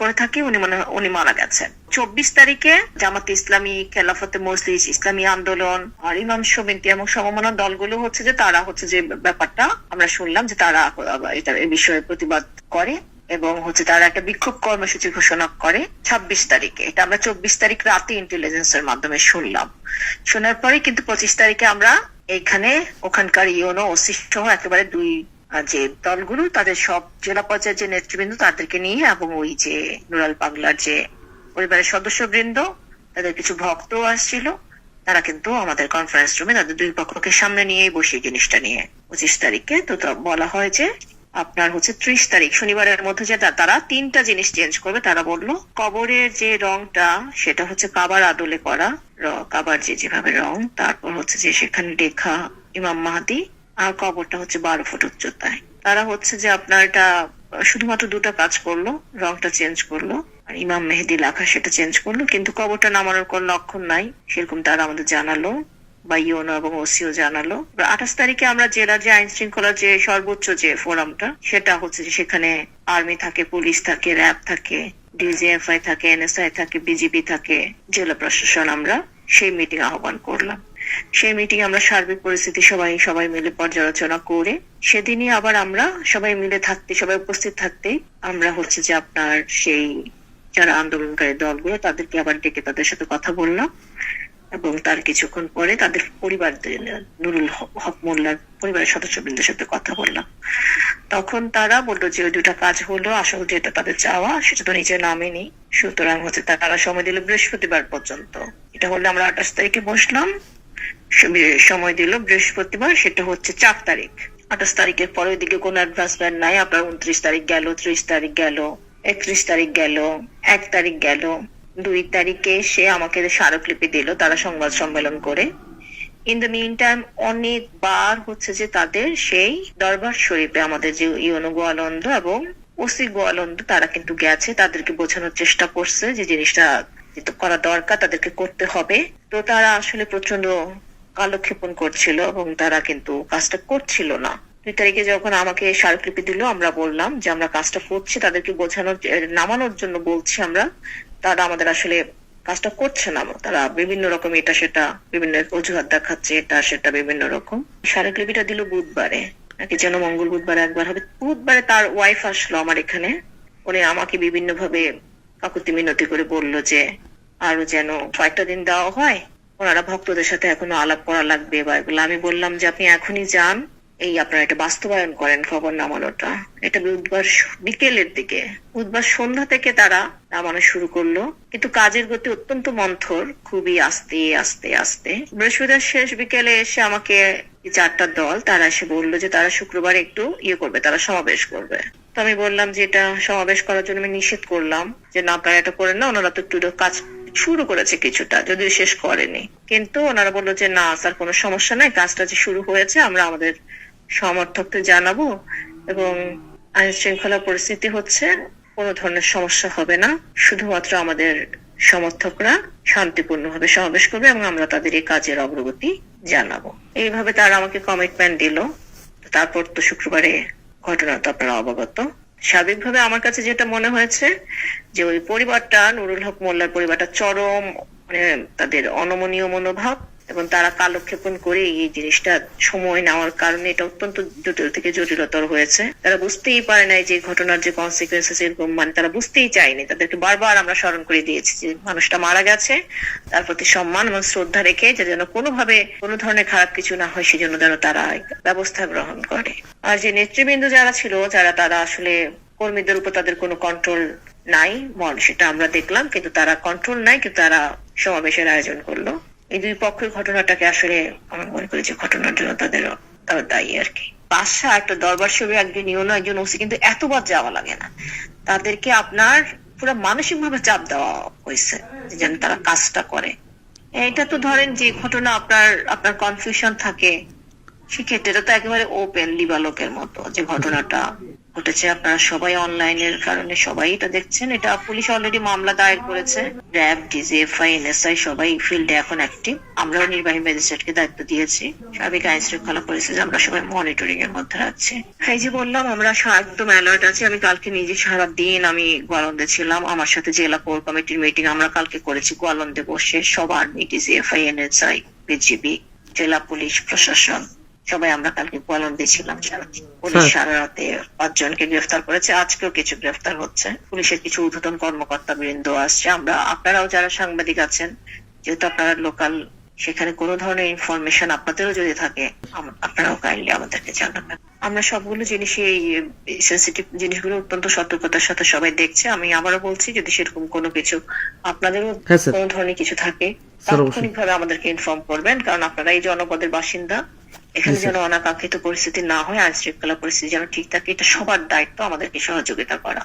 করে থাকি, উনি মনে উনি মারা গেছেন। চব্বিশ তারিখে জামাত ইসলামী খেলাফতে মজলিস, ইসলামী আন্দোলন, আর ইমাম সমিতি এবং সমমনা দলগুলো হচ্ছে যে, তারা হচ্ছে যে ব্যাপারটা আমরা শুনলাম যে তারা এটা এই বিষয়ে প্রতিবাদ করে এবং হচ্ছে তারা একটা বিক্ষোভ কর্মসূচি ঘোষণা করে ছাব্বিশ তারিখে। এটা আমরা চব্বিশ তারিখ রাতে ইন্টেলিজেন্সের মাধ্যমে শুনলাম। শোনার পরে কিন্তু পঁচিশ তারিখে আমরা এখানে ওখানকার ইউনো ওসি সহ একেবারে দুই যে দলগুলো, তাদের সব জেলা পর্যায়ের যে নেতৃবৃন্দ, তাদেরকে নিয়ে এবং ওই যে নুরাল পাগলার যে পরিবারের সদস্যবৃন্দ, তাদের কিছু ভক্ত আসছিল। তারা কিন্তু আমাদের কনফারেন্স রুমে তাদের দুই পক্ষকে সামনে নিয়েই বসে জিনিসটা নিয়ে পঁচিশ তারিখে। তো বলা হয় যে আপনার হচ্ছে ত্রিশ তারিখ, শনিবারের মধ্যে যে তারা তিনটা জিনিস চেঞ্জ করবে। তারা বলল, কবরের যে রংটা, সেটা হচ্ছে কাবার আদলে করা। কাবার যে যেভাবে রং, তারপর হচ্ছে যে সেখানে লেখা ইমাম মাহাদি। আর কবরটা হচ্ছে বারো ফুট উচ্চতায়। তারা হচ্ছে যে আপনার এটা শুধুমাত্র দুটা কাজ করল, রংটা চেঞ্জ করল, আর ইমাম মেহেদি লেখা সেটা চেঞ্জ করল, কিন্তু কবরটা নামানোর কোন লক্ষণ নাই, সেরকম তারা আমাদের জানালো, বা ইউনো এবং ওসিও জানালো। আঠাশ তারিখে আমরা জেলার যে আইন শৃঙ্খলার যে সর্বোচ্চ যে ফোরামটা, সেটা হচ্ছে যে সেখানে আর্মি থাকে, পুলিশ থাকে, র্যাব থাকে, ডিজিএফআই থাকে, এনএসআই থাকে, বিজিবি থাকে, জেলা প্রশাসন আমরা সেই মিটিং আহ্বান করলাম। সেই মিটিং আমরা সার্বিক পরিস্থিতি সবাই সবাই মিলে পর্যালোচনা করে, সেদিনই আবার আমরা সবাই মিলে থাকতে, সবাই উপস্থিত থাকতে আমরা হচ্ছে যে আপনার সেই যারা আন্দোলনকারী দলগুলো, তাদেরকে আবার ডেকে তাদের সাথে কথা বললাম এবং তার কিছুক্ষণ পরে তাদের পরিবার নুরুল হক মোল্লার পরিবারের সদস্যবৃন্দের সাথে কথা বললাম। তখন তারা বলল যে ওই দুটা কাজ হলো, আসলে যেটা তাদের চাওয়া, সেটা তো নিচে নামেনি সুতরাং হচ্ছে তারা সময় দিল বৃহস্পতিবার পর্যন্ত। এটা হলে আমরা আঠাশ তারিখে বসলাম। সময় দিল বৃহস্পতিবার, সেটা হচ্ছে চার তারিখ। আঠাশ তারিখের পরে ওইদিকে কোনো অ্যাডভান্সমেন্ট নাই আপনার উনত্রিশ তারিখ গেল, ত্রিশ তারিখ গেল, একত্রিশ তারিখ গেল, এক তারিখ গেল। দুই তারিখে সে আমাকে স্মারকলিপি দিল, তারা সংবাদ সম্মেলন করে। ইন দ্য মিন টাইম অনেকবার হচ্ছে যে তাদের সেই দরবার শরীফে আমাদের যে ইউনো গোয়ালন্দ এবং ওসি গোয়ালন্দ, তারা কিন্তু গেছে, তাদেরকে বোঝানোর চেষ্টা করছে যে জিনিসটা করা দরকার, তাদেরকে করতে হবে। তো তারা আসলে প্রচণ্ড কালক্ষেপণ করছিল এবং তারা কিন্তু কাজটা করছিল না। দুই তারিখে যখন আমাকে স্মারকলিপি দিল, আমরা বললাম যে আমরা কাজটা করছি, তাদেরকে বোঝানোর নামানোর জন্য বলছি আমরা। তারা আমাদের আসলে কাজটা করছে না। তারা বিভিন্ন রকম এটা সেটা, বিভিন্ন অজুহাত দেখাচ্ছে, এটা সেটা বিভিন্ন রকম। স্মারকলিপিটা দিল বুধবারে। নাকি যেন মঙ্গল বুধবারে একবার হবে। বুধবারে তার ওয়াইফ আসলো আমার এখানে। উনি আমাকে বিভিন্ন ভাবে কাকুতি মিনতি করে বলল যে আরও যেন কয়েকটা দিন দেওয়া হয়, ওনারা ভক্তদের সাথে এখনও আলাপ করা লাগবে বা এগুলো আমি বললাম যে, আপনি এখনই যান, এই আপনারা এটা বাস্তবায়ন করেন খবর নামানোটা। এটা বুধবার বিকেলের দিকে। বুধবার সন্ধ্যা থেকে তারা নামানো শুরু করল। কিন্তু কাজের গতি অত্যন্ত মন্থর, খুবই আস্তে আস্তে আস্তে। বৃহস্পতিবার শেষ বিকেলে এসে আমাকে চারটা দল, তারা এসে বলল যে, তারা শুক্রবার একটু ইয়ে করবে, তারা সমাবেশ করবে। তো আমি বললাম যে, এটা সমাবেশ করার জন্য আমি নিষেধ করলাম যে, না, আপনারা এটা করেন না ওনারা তো একটু কাজ শুরু করেছে কিছুটা, যদিও শেষ করেনি। কিন্তু ওনারা বলল যে, না, স্যার, কোনো সমস্যা নাই, কাজটা যে শুরু হয়েছে, আমরা আমাদের সমর্থকদের জানাব এবং আইন শৃঙ্খলা পরিস্থিতি হচ্ছে, কোনো ধরনের সমস্যা হবে না। শুধুমাত্র আমাদের সমর্থকরা শান্তিপূর্ণভাবে সমাবেশ করবে এবং আমরা তাদের এই কাজের অগ্রগতি জানাব। এইভাবে তারা আমাকে কমিটমেন্ট দিল। তারপর তো শুক্রবারে ঘটনা তো আপনারা অবগত। স্বাভাবিকভাবে আমার কাছে যেটা মনে হয়েছে, যে ওই পরিবারটা নুরুল হক মোল্লার পরিবারটা চরম মানে তাদের অনমনীয় মনোভাব। এবং তারা কালক্ষেপণ করে এই জিনিসটা সময় নেওয়ার কারণে এটা অত্যন্ত জটিল থেকে জটিলতর হয়েছে। তারা বুঝতেই পারে নাই যে ঘটনার যে কনসিকুয়েন্সেস এরকম মানে তারা বুঝতেই চায়নি। তাদেরকে বারবার আমরা স্মরণ করে দিয়েছি যে মানুষটা মারা গেছে। তার প্রতি সম্মান এবং শ্রদ্ধা রেখে যে যেন কোনোভাবে কোনো ধরনের খারাপ কিছু না হয়, সেজন্য যেন তারা ব্যবস্থা গ্রহণ করে। আর যে নেতৃবৃন্দ যারা ছিল, যারা তারা আসলে কর্মীদের উপর তাদের কোনো কন্ট্রোল নাই সেটা আমরা দেখলাম। কিন্তু তারা কন্ট্রোল নাই, কিন্তু তারা সমাবেশের আয়োজন করল। এই দুই পক্ষের ঘটনাটাকে আসলে আমি মনে করি যে ঘটনার জন্য তাদের, তারা দায়ী আর কি। বাসা একটা দরবার সবে একজন ইউনো, একজন ওসি কিন্তু এতবার যাওয়া লাগে না। তাদেরকে আপনার পুরো মানসিক ভাবে চাপ দেওয়া হয়েছে যেন তারা কাজটা করে। এটা তো ধরেন যে ঘটনা আপনার আপনার কনফিউশন থাকে, সেক্ষেত্রে এটা তো একেবারে ওপেন লিবালকের মতো যে ঘটনাটা ঘটেছে। আপনারা সবাই অনলাইনের কারণে সবাই এটা দেখছেন। এটা পুলিশ অলরেডি মামলা দায়ের করেছে। র্যাব ডিজিএফআই এনএসআই সবাই ফিল্ডে এখন অ্যাক্টিভ আমরাও নির্বাহী ম্যাজিস্ট্রেটকে দায়িত্ব দিয়েছি। সার্বিক আইন শৃঙ্খলা পরিস্থিতি আমরা সবাই মনিটরিং এর মধ্যে রাখছি এই যে বললাম, আমরা একদম অ্যালার্ট আছি। আমি কালকে নিজে সারা দিন আমি গোয়ালন্দে ছিলাম। আমার সাথে জেলা কোর কমিটির মিটিং আমরা কালকে করেছি। গোয়ালন্দে বসে সব আর্মি ডিজিএফআই এনএসআই বিজিবি জেলা পুলিশ প্রশাসন। সবাই আমরা কালকে গোয়ালন্দে ছিলাম সারাদিন পুলিশ হ্যাঁ। সারা রাতে পাঁচজনকে গ্রেফতার করেছে। আজকেও কিছু গ্রেফতার হচ্ছে। পুলিশের কিছু ঊর্ধ্বতন কর্মকর্তা বৃন্দ আসছে। আমরা আপনারাও যারা সাংবাদিক আছেন যেহেতু আপনারা লোকাল সেখানে কোনো ধরনের ইনফরমেশন আপনাদেরও যদি থাকে আপনারাও কাইন্ডলি আমাদেরকে জানাবেন। আমরা সবগুলো জিনিসই এই সেন্সিটিভ জিনিসগুলো অত্যন্ত সতর্কতার সাথে সবাই দেখছে। আমি আবারও বলছি যদি সেরকম কোনো কিছু আপনাদেরও হ্যাঁ। কোনো ধরনের কিছু থাকে। তাৎক্ষণিকভাবে আমাদেরকে ইনফর্ম করবেন। কারণ আপনারা এই জনপদের বাসিন্দা। এখানে যেন অনাকাঙ্ক্ষিত পরিস্থিতি না হয় আইন শৃঙ্খলা পরিস্থিতি যেন ঠিক থাকে এটা সবার দায়িত্ব আমাদেরকে সহযোগিতা করা।